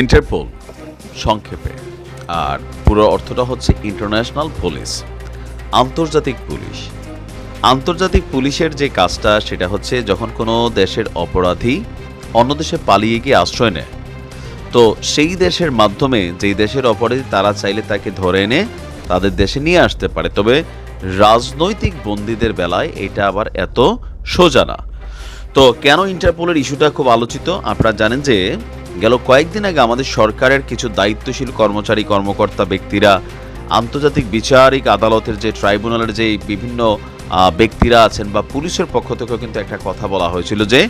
Interpol সংক্ষেপে। আর পুরো অর্থটা হচ্ছে ইন্টারন্যাশনাল পুলিশ আন্তর্জাতিক পুলিশ। আন্তর্জাতিক পুলিশের যে কাজটা, সেটা হচ্ছে যখন কোনো দেশের অপরাধী অন্য দেশে পালিয়ে গিয়ে আশ্রয় নেয়, তো সেই দেশের মাধ্যমে যেই দেশের অপরাধী তারা চাইলে তাকে ধরে এনে তাদের দেশে নিয়ে আসতে পারে। তবে রাজনৈতিক বন্দীদের বেলায় এটা আবার এত সোজা না। তো কেন ইন্টারপোলের ইস্যুটা খুব আলোচিত? আপনারা জানেন যে গেল কয়েকদিন আগে আমাদের সরকারের কিছু দায়িত্বশীল কর্মচারী, কর্মকর্তা ব্যক্তিরা আন্তর্জাতিক বিচারিক আদালতের যে ট্রাইব্যুনালের যে বিভিন্ন ব্যক্তিরা আছেন বা পুলিশের পক্ষ থেকেও কিন্তু একটা কথা বলা হয়েছিল যে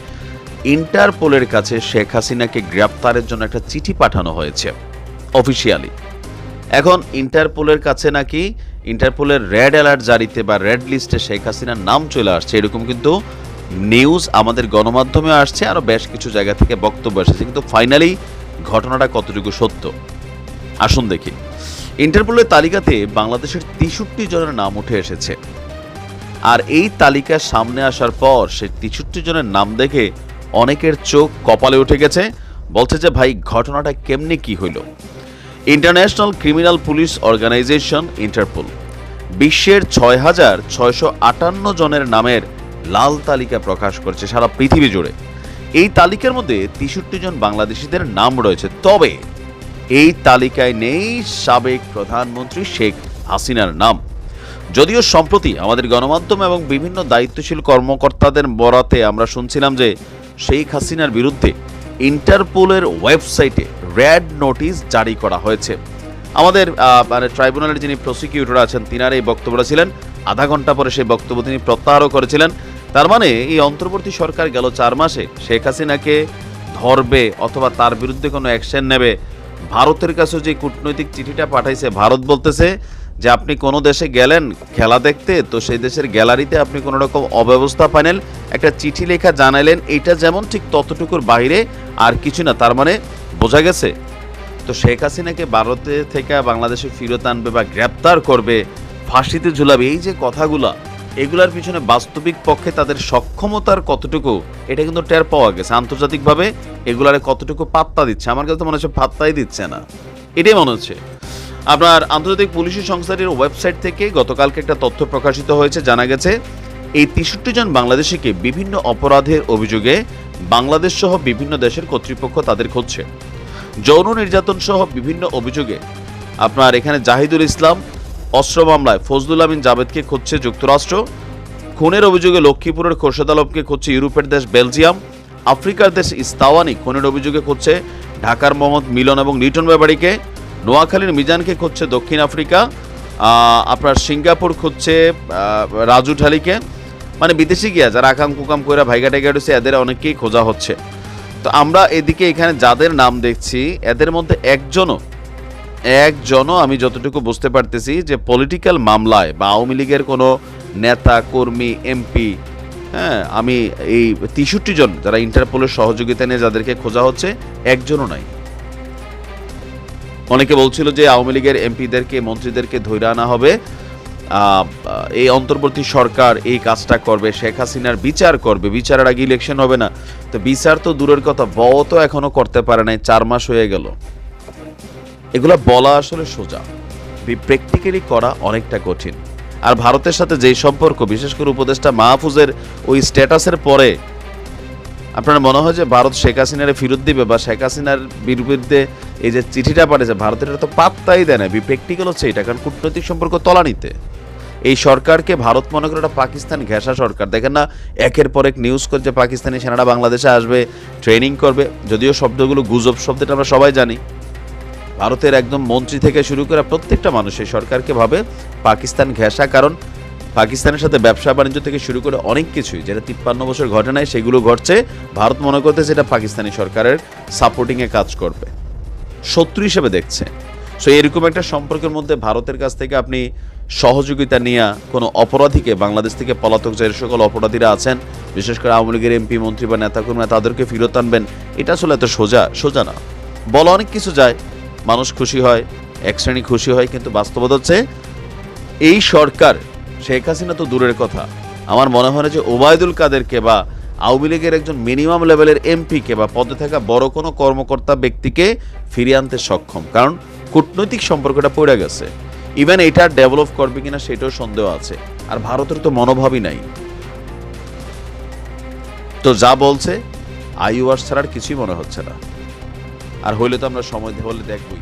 ইন্টারপোলের কাছে শেখ হাসিনাকে গ্রেপ্তারের জন্য একটা চিঠি পাঠানো হয়েছে, অফিসিয়ালি। এখন ইন্টারপোলের কাছে নাকি ইন্টারপোলের রেড অ্যালার্ট জারিতে বা রেড লিস্টে শেখ হাসিনার নাম চলে আসছে, এরকম কিন্তু নিউজ আমাদের গণমাধ্যমে আসছে আরও বেশ কিছু জায়গা থেকে বক্তব্য এসেছে, কিন্তু ফাইনালি ঘটনাটা কতটুকু সত্য? আসুন দেখি। ইন্টারপোলের তালিকাতে বাংলাদেশের তেষট্টি জনের নাম উঠে এসেছে। আর এই তালিকা সামনে আসার পর সে তেষট্টি জনের নাম দেখে অনেকের চোখ কপালে উঠে গেছে, বলছে যে, ভাই, ঘটনাটা কেমনে কি হইল? International criminal police organisation Interpol বিশ্বের ছয় হাজার ছয়শো আটান্ন জনের নামের লাল তালিকা প্রকাশ করেছে সারা পৃথিবী জুড়ে। এই তালিকার মধ্যে তেষট্টি জন বাংলাদেশিদের নাম রয়েছে। তবে এই তালিকায় নেই সাবেক প্রধানমন্ত্রী শেখ হাসিনার নাম। যদিও সম্প্রতি আমাদের গণমাধ্যম এবং বিভিন্ন দায়িত্বশীল কর্মকর্তাদের বরাতে আমরা শুনছিলাম যে শেখ হাসিনার বিরুদ্ধে ইন্টারপোলের ওয়েবসাইটে র্যাড নোটিশ জারি করা হয়েছে। আমাদের মানে ট্রাইব্যুনালের যিনি প্রসিকিউটর আছেন, তিনার এই বক্তব্যটা ছিলেন। আধা ঘণ্টা পরে সেই বক্তব্য তিনি প্রত্যাহারও করেছিলেন। তার মানে এই অন্তর্বর্তী সরকার গেল চার মাসে। শেখ হাসিনাকে ধরবে অথবা তার বিরুদ্ধে কোনো অ্যাকশন নেবে। ভারতের কাছে যে কূটনৈতিক চিঠিটা পাঠাইছে, ভারত বলতেছে যে আপনি কোনো দেশে গেলেন খেলা দেখতে, তো সেই দেশের গ্যালারিতে আপনি কোনো রকম অব্যবস্থা পানেন একটা চিঠি লেখা জানাইলেন এইটা যেমন ঠিক ততটুকুর বাইরে আর কিছু না, তার মানে বোঝা গেছে। তো শেখ হাসিনাকে ভারতে থেকে বাংলাদেশে ফিরত আনবে বা গ্রেপ্তার করবে, ফাঁসিতে ঝুলাবে, এই যে কথাগুলা এগুলার পিছনে বাস্তবিক পক্ষে তাদের সক্ষমতার কতটুকু, এটা কিন্তু টের পাওয়া গেছে। আন্তর্জাতিকভাবে এগুলারে কতটুকু পাত্তা দিচ্ছে? আমার কাছে মনে হচ্ছে পাত্তাই দিচ্ছে না। এটাই মনে হচ্ছে। আপনার আন্তর্জাতিক পুলিশি সংস্থাটির ওয়েবসাইট থেকে গতকালকে একটা তথ্য প্রকাশিত হয়েছে। জানা গেছে, এই তেষট্টি জন বাংলাদেশিকে বিভিন্ন অপরাধের অভিযোগে বাংলাদেশ সহ বিভিন্ন দেশের কর্তৃপক্ষ তাদের খুঁজছে। যৌন নির্যাতন সহ বিভিন্ন অভিযোগে। আপনার এখানে জাহিদুল ইসলাম অস্ত্র মামলায় ফজলুল আমিন জাবেদকে খুঁজছে যুক্তরাষ্ট্র। খুনের অভিযোগে লক্ষ্মীপুরের খোরশেদ আলমকে খুঁজছে ইউরোপের দেশ বেলজিয়াম। আফ্রিকার দেশ ইস্তাওয়ানি খুনের অভিযোগে খুঁজছে ঢাকার মোহাম্মদ মিলন এবং লিটন ব্যাপারীকে। নোয়াখালীর মিজানকে খুঁজছে দক্ষিণ আফ্রিকা। আপনার সিঙ্গাপুর খুঁজছে রাজু ঢালিকে মানে বিদেশি গিয়া যারা আকাম কুকাম করে ভাইগা টাইগা রয়েছে এদের অনেককেই খোঁজা হচ্ছে। তো আমরা এদিকে এখানে যাদের নাম দেখছি, এদের মধ্যে একজনও একজনও আমি যতটুকু বুঝতে পারতেছি যে পলিটিক্যাল মামলায় বা আওয়ামী লীগের কোনো নেতা, কর্মী এমপি হ্যাঁ আমি এই তেষট্টি জন যারা ইন্টারপোলের সহযোগিতা নিয়ে যাদেরকে খোঁজা হচ্ছে, একজনও নাই। অনেকে বলছিল যে আওয়ামী লীগের এমপিদেরকে মন্ত্রীদেরকে ধৈর্য আনা হবে। এই অন্তর্বর্তী সরকার এই কাজটা করবে, শেখ হাসিনার বিচার করবে, বিচারের আগে ইলেকশন হবে না। তো বিচার তো দূরের কথা ব তো এখনও করতে পারে নাই, চার মাস হয়ে গেল। এগুলো বলা আসলে সোজা। প্র্যাকটিক্যালি করা অনেকটা কঠিন। আর ভারতের সাথে যেই সম্পর্ক, বিশেষ করে উপদেষ্টা মাহফুজের ওই স্ট্যাটাসের পরে, আপনার মনে হয় যে ভারত শেখ হাসিনারে ফেরত দিবে বা শেখ হাসিনার বিরুদ্ধে এই যে চিঠিটা পাঠিয়েছে, ভারতের তো পাত্তাই দেয় না। প্র্যাকটিক্যাল হচ্ছে এটা, কারণ কূটনৈতিক সম্পর্ক তলানিতে। এই সরকারকে ভারত মনে করে একটা পাকিস্তান ঘেঁষা সরকার। দেখেন না, একের পর এক নিউজ করছে পাকিস্তানি সেনারা বাংলাদেশে আসবে ট্রেনিং করবে। যদিও শব্দগুলো গুজব শব্দটা আমরা সবাই জানি। ভারতের একদম মন্ত্রী থেকে শুরু করে প্রত্যেকটা মানুষ এই সরকারকে ভাবে। পাকিস্তান ঘেঁষা, কারণ পাকিস্তানের সাথে ব্যবসা বাণিজ্য থেকে শুরু করে অনেক কিছুই, যেটা তিপ্পান্ন বছর ঘটে নাই, সেগুলো ঘটছে। ভারত মনে করতেছে এটা পাকিস্তানি সরকারের সাপোর্টিংয়ে কাজ করবে। শত্রু হিসেবে দেখছে। সো এরকম একটা সম্পর্কের মধ্যে ভারতের কাছ থেকে আপনি সহযোগিতা নিয়ে কোনো অপরাধীকে, বাংলাদেশ থেকে পলাতক যে সকল অপরাধীরা আছেন, বিশেষ করে আওয়ামী লীগের এমপি, মন্ত্রী বা নেতাকর্মীরা, তাদেরকে ফেরত আনবেন, এটা আসলে এত সোজা সোজা না। বলা অনেক কিছু যায় মানুষ খুশি হয়, এক শ্রেণি খুশি হয়, কিন্তু বাস্তবতা হচ্ছে এই সরকার, শেখ হাসিনা তো দূরের কথা। আমার মনে হয় যে ওবায়দুল কাদেরকে বা আওয়ামী লীগের একজন মিনিমাম লেভেলের এমপিকে বা পদে থাকা বড় কোনো কর্মকর্তা ব্যক্তিকে ফিরিয়ে আনতে সক্ষম। কারণ কূটনৈতিক সম্পর্কটা পড়ে গেছে। ইভেন এটা ডেভেলপ করবে কিনা সেটাও সন্দেহ আছে। আর ভারতের তো মনোভাবই নাই। তো যা বলছে, আইওয়ার ছাড়া আর কিছুই মনে হচ্ছে না। আর হইলে তো আমরা সময় হলে দেখবই।